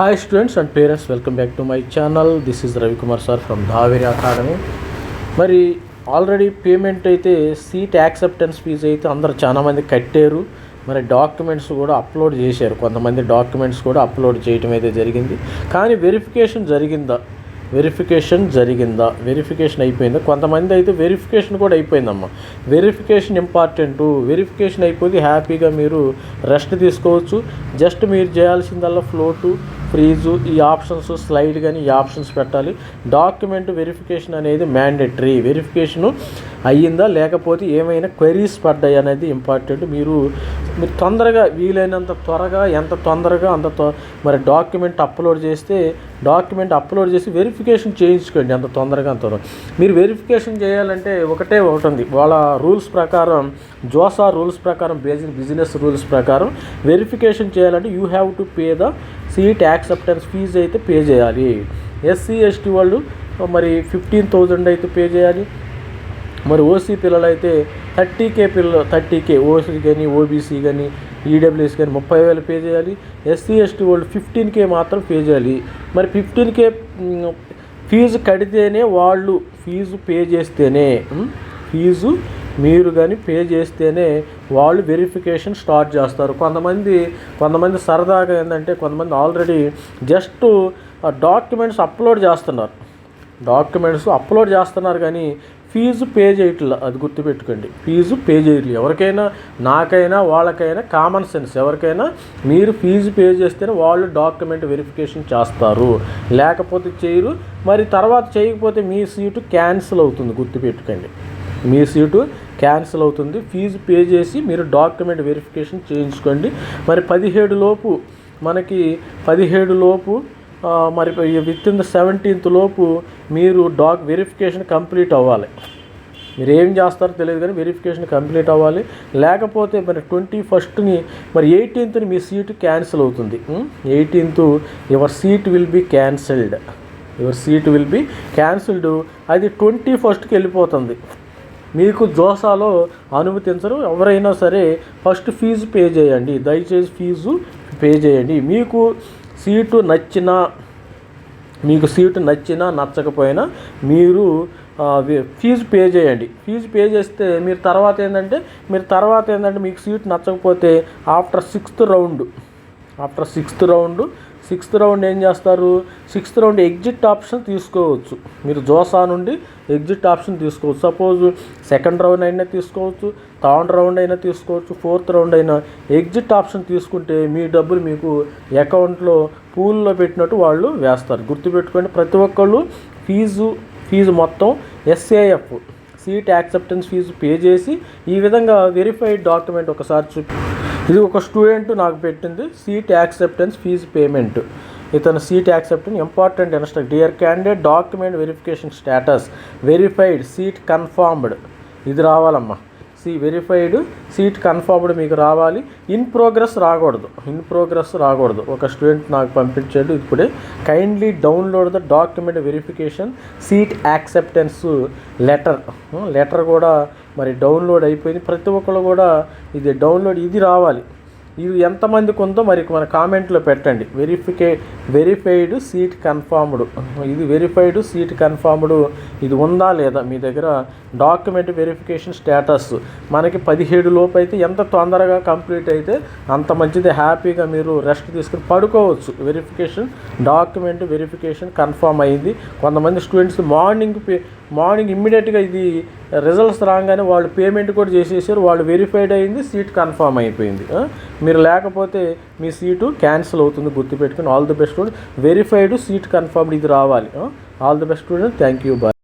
Hi students and parents welcome back to my channel this is Ravikumar sir from Dhaveri academy మరి already payment అయితే seat acceptance fee అయితే అందరు చాలామంది కట్టారు. మరి డాక్యుమెంట్స్ కూడా అప్లోడ్ చేశారు. కొంతమంది డాక్యుమెంట్స్ కూడా అప్లోడ్ చేయటం అయితే జరిగింది. కానీ వెరిఫికేషన్ జరిగిందా? వెరిఫికేషన్ జరిగిందా? వెరిఫికేషన్ అయిపోయిందా? కొంతమంది అయితే వెరిఫికేషన్ కూడా అయిపోయిందమ్మా. వెరిఫికేషన్ ఇంపార్టెంట్ వెరిఫికేషన్ అయిపోతే హ్యాపీగా మీరు రెస్ట్ తీసుకోవచ్చు. జస్ట్ మీరు చేయాల్సిందల్లా ఫ్లోటు ఫ్రీజు ఈ ఆప్షన్స్ స్లైడ్ కానీ ఈ ఆప్షన్స్ పెట్టాలి. డాక్యుమెంట్ వెరిఫికేషన్ అనేది మ్యాండేటరీ వెరిఫికేషను అయ్యిందా లేకపోతే ఏమైనా క్వరీస్ పడ్డాయి అనేది ఇంపార్టెంట్ మీరు మీరు తొందరగా వీలైనంత త్వరగా ఎంత తొందరగా అంత మరి డాక్యుమెంట్ అప్లోడ్ చేస్తే డాక్యుమెంట్ అప్లోడ్ చేసి వెరిఫికేషన్ చేయించుకోండి అంత తొందరగా అంత మీరు వెరిఫికేషన్ చేయాలంటే ఒకటే ఒకటి ఉంది. వాళ్ళ రూల్స్ ప్రకారం జోసా రూల్స్ ప్రకారం బేసిక్ బిజినెస్ రూల్స్ ప్రకారం వెరిఫికేషన్ చేయాలంటే you have to pay the seat acceptance fee అయితే పే చేయాలి. ఎస్సీ ఎస్టీ వాళ్ళు మరి ఫిఫ్టీన్ థౌజండ్ అయితే పే చేయాలి. మరి ఓసీ పిల్లలు అయితే థర్టీ కే పిల్లలు థర్టీ కే ఓసీ కానీ ఓబీసీ కానీ ఈడబ్ల్యూఎస్ కానీ ముప్పై వేలు పే చేయాలి. ఎస్సీ ఎస్టీ వాళ్ళు ఫిఫ్టీన్ కే మాత్రం పే చేయాలి. మరి ఫిఫ్టీన్ కే ఫీజు కడితేనే వాళ్ళు ఫీజు పే చేస్తేనే ఫీజు మీరు కానీ పే చేస్తేనే వాళ్ళు వెరిఫికేషన్ స్టార్ట్ చేస్తారు. కొంతమంది కొంతమంది సరదాగా ఏంటంటే కొంతమంది ఆల్రెడీ జస్ట్ డాక్యుమెంట్స్ అప్లోడ్ చేస్తున్నారు. డాక్యుమెంట్స్ అప్లోడ్ చేస్తున్నారు కానీ ఫీజు పే చేయట్లేదు అది గుర్తుపెట్టుకోండి. ఫీజు పే చేయట్లేదు ఎవరికైనా నాకైనా వాళ్ళకైనా కామన్ సెన్స్ ఎవరికైనా మీరు ఫీజు పే చేస్తేనే వాళ్ళు డాక్యుమెంట్ వెరిఫికేషన్ చేస్తారు. లేకపోతే చేయరు. మరి తర్వాత చేయకపోతే మీ సీటు క్యాన్సిల్ అవుతుంది. గుర్తుపెట్టుకోండి. మీ సీటు క్యాన్సిల్ అవుతుంది. ఫీజు పే చేసి మీరు డాక్యుమెంట్ వెరిఫికేషన్ చేయించుకోండి. మరి పదిహేడు లోపు మనకి పదిహేడు లోపు మరి విత్ ఇన్ ద సెవెంటీన్త్ లోపు మీరు డాక్ వెరిఫికేషన్ కంప్లీట్ అవ్వాలి. మీరు ఏం చేస్తారో తెలియదు కానీ వెరిఫికేషన్ కంప్లీట్ అవ్వాలి. లేకపోతే మరి ట్వంటీ ఫస్ట్ని మరి ఎయిటీన్త్ని మీ సీటు క్యాన్సిల్ అవుతుంది. Eighteenth your seat will be cancelled. Your seat will be cancelled. అది ట్వంటీ ఫస్ట్కి వెళ్ళిపోతుంది. మీకు జోసాలో అనుమతించరు. ఎవరైనా సరే ఫస్ట్ ఫీజు పే చేయండి. దయచేసి ఫీజు పే చేయండి. మీకు సీటు నచ్చిన మీకు సీటు నచ్చినా నచ్చకపోయినా మీరు ఫీజు పే చేయండి. ఫీజు పే చేస్తే మీరు తర్వాత ఏంటంటే మీరు తర్వాత ఏంటంటే మీకు సీట్ నచ్చకపోతే after sixth round after sixth round sixth round ఏం చేస్తారు? సిక్స్త్ రౌండ్ ఎగ్జిట్ ఆప్షన్ తీసుకోవచ్చు. మీరు జోసా నుండి ఎగ్జిట్ ఆప్షన్ తీసుకోవచ్చు. సపోజ్ సెకండ్ రౌండ్ అయినా తీసుకోవచ్చు థర్డ్ రౌండ్ అయినా తీసుకోవచ్చు ఫోర్త్ రౌండ్ అయినా ఎగ్జిట్ ఆప్షన్ తీసుకుంటే మీ డబ్బులు మీకు అకౌంట్లో పూల్లో పెట్టినట్టు వాళ్ళు వేస్తారు. గుర్తుపెట్టుకోండి ప్రతి ఒక్కళ్ళు ఫీజు ఫీజు మొత్తం SAF seat acceptance fee pay చేసి ఈ విధంగా వెరిఫైడ్ డాక్యుమెంట్ ఒకసారి చూపి ఇది ఒక స్టూడెంట్ నాకు పెట్టింది సీట్ యాక్సెప్టెన్స్ ఫీజు పేమెంట్ ఇతను seat acceptance important instruct dear candidate document verification status verified seat confirmed ఇది రావాలమ్మా. సి వెరిఫైడ్ సీట్ కన్ఫర్మ్డ్ మీకు రావాలి. ఇన్ ప్రోగ్రెస్ రాకూడదు. ఇన్ ప్రోగ్రెస్ రాకూడదు. ఒక స్టూడెంట్ నాకు పంపించాడు ఇప్పుడే. Kindly download the document verification seat acceptance letter letter కూడా మరి డౌన్లోడ్ అయిపోయింది. ప్రతి ఒక్కరు కూడా ఇది డౌన్లోడ్ ఇది రావాలి. ఇది ఎంతమందికి ఉందో మరి మన కామెంట్లో పెట్టండి. వెరిఫికే వెరిఫైడ్ సీట్ కన్ఫామ్డ్ ఇది వెరిఫైడ్ సీట్ కన్ఫామ్డ్ ఇది ఉందా లేదా? మీ దగ్గర డాక్యుమెంట్ వెరిఫికేషన్ స్టేటస్ మనకి పదిహేడు లోపు అయితే ఎంత తొందరగా కంప్లీట్ అయితే అంత మంచిది. హ్యాపీగా మీరు రెస్ట్ తీసుకుని పడుకోవచ్చు. వెరిఫికేషన్ డాక్యుమెంట్ వెరిఫికేషన్ కన్ఫామ్ అయింది. కొంతమంది స్టూడెంట్స్ మార్నింగ్ పే మార్నింగ్ ఇమ్మీడియట్గా ఇది రిజల్ట్స్ రాగానే వాళ్ళు పేమెంట్ కూడా చేసేసారు. వాళ్ళు వెరిఫైడ్ అయింది. సీట్ కన్ఫర్మ్ అయిపోయింది. మీరు లేకపోతే మీ సీటు క్యాన్సిల్ అవుతుంది గుర్తుపెట్టుకుని. All the best student. Verified seat confirmed ఇది రావాలి. All the best student. Thank you bye.